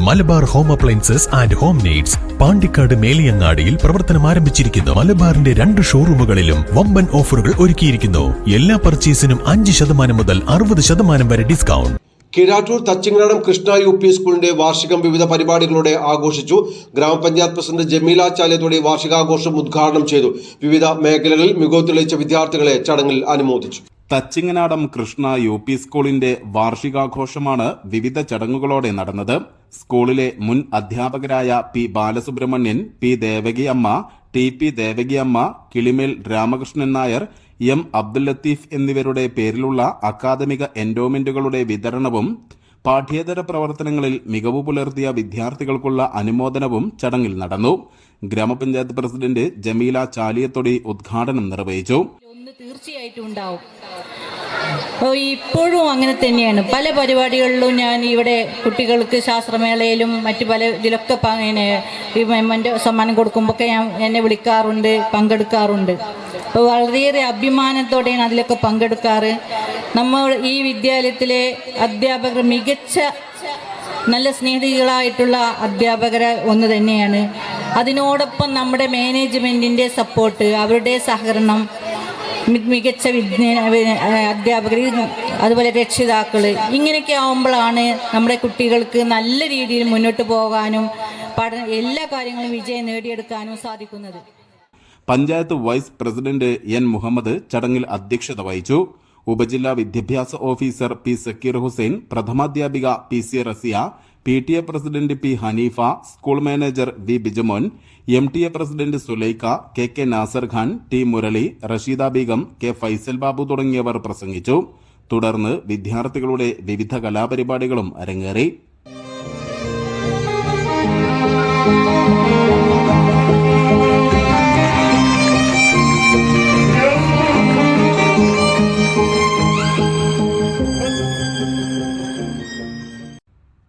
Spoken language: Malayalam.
Malabar home appliances and home needs Pandikkad മേലിയങ്ങാടിയിൽ പ്രവർത്തനം ആരംഭിച്ചിരിക്കുന്നു. മലബാറിന്റെ രണ്ട് ഷോറൂമുകളിലും വമ്പൻ ഓഫറുകൾ ഒരുക്കിയിരിക്കുന്നു. എല്ലാ പർച്ചേസിനും അഞ്ച് ശതമാനം മുതൽ അറുപത് ശതമാനം വരെ discount. Keezhattur Thachingadam Krishna U P സ്കൂളിന്റെ വാർഷികം വിവിധ പരിപാടികളോടെ ആഘോഷിച്ചു. ഗ്രാമപഞ്ചായത്ത് പ്രസിഡന്റ് ജമീല ചാലയത്തോടെ വാർഷികാഘോഷം ഉദ്ഘാടനം ചെയ്തു. വിവിധ മേഖലകളിൽ മികവ് തെളിയിച്ച വിദ്യാർത്ഥികളെ ചടങ്ങിൽ അനുമോദിച്ചു. തച്ചിങ്ങനാടം കൃഷ്ണ യു പി സ്കൂളിന്റെ വാർഷികാഘോഷമാണ് വിവിധ ചടങ്ങുകളോടെ നടന്നത്. സ്കൂളിലെ മുൻ അധ്യാപകരായ P Balasubramanian P Devakiyamma T P Devakiyamma Kilimel Ramakrishnan Nair M Abdul Latheef എന്നിവരുടെ പേരിലുള്ള അക്കാദമിക എൻഡോമെന്റുകളുടെ വിതരണവും പാഠ്യേതര പ്രവർത്തനങ്ങളിൽ മികവ് പുലർത്തിയ വിദ്യാർത്ഥികൾക്കുള്ള അനുമോദനവും ചടങ്ങിൽ നടന്നു. ഗ്രാമപഞ്ചായത്ത് പ്രസിഡന്റ് ജമീല ചാലിയത്തൊടി ഉദ്ഘാടനം നിർവഹിച്ചു. തീർച്ചയായിട്ടും ഉണ്ടാവും. ഇപ്പോഴും അങ്ങനെ തന്നെയാണ്. പല പരിപാടികളിലും ഞാൻ ഇവിടെ കുട്ടികൾക്ക് ശാസ്ത്രമേളയിലും മറ്റു പല ഇതിലൊക്കെ പിന്നെ ഈ മെമ്മന്റെ സമ്മാനം കൊടുക്കുമ്പോഴൊക്കെ ഞാൻ എന്നെ വിളിക്കാറുണ്ട് പങ്കെടുക്കാറുണ്ട്. അപ്പോൾ വളരെയേറെ അഭിമാനത്തോടെയാണ് അതിലൊക്കെ പങ്കെടുക്കാറ്. നമ്മൾ ഈ വിദ്യാലയത്തിലെ അധ്യാപകർ മികച്ച നല്ല സ്നേഹികളായിട്ടുള്ള അധ്യാപകരെ ഒന്ന് തന്നെയാണ്. അതിനോടൊപ്പം നമ്മുടെ മാനേജ്മെന്റിന്റെ സപ്പോർട്ട് അവരുടെ സഹകരണം മികച്ച വിജ്ഞാന അധ്യാപകർ അതുപോലെ രക്ഷിതാക്കൾ ഇങ്ങനെയൊക്കെ ആവുമ്പോഴാണ് നമ്മുടെ കുട്ടികൾക്ക് നല്ല രീതിയിൽ മുന്നോട്ട് പോകാനും പഠന എല്ലാ കാര്യങ്ങളും വിജയം നേടിയെടുക്കാനും സാധിക്കുന്നത്. Panchayat vice president N Muhammad ചടങ്ങിൽ അധ്യക്ഷത വഹിച്ചു. ഉപജില്ലാ വിദ്യാഭ്യാസ officer P Zakir Hussain പ്രഥമാധ്യാപിക P C Rasiya P T A president P Haneefa school manager V Bijamon M T A president Sulaikha K K Nasar Khan T Murali Rasheeda Beegum K Faisal Babu തുടങ്ങിയവർ പ്രസംഗിച്ചു. തുടർന്ന് വിദ്യാർത്ഥികളുടെ വിവിധ കലാപരിപാടികളും അരങ്ങേറി.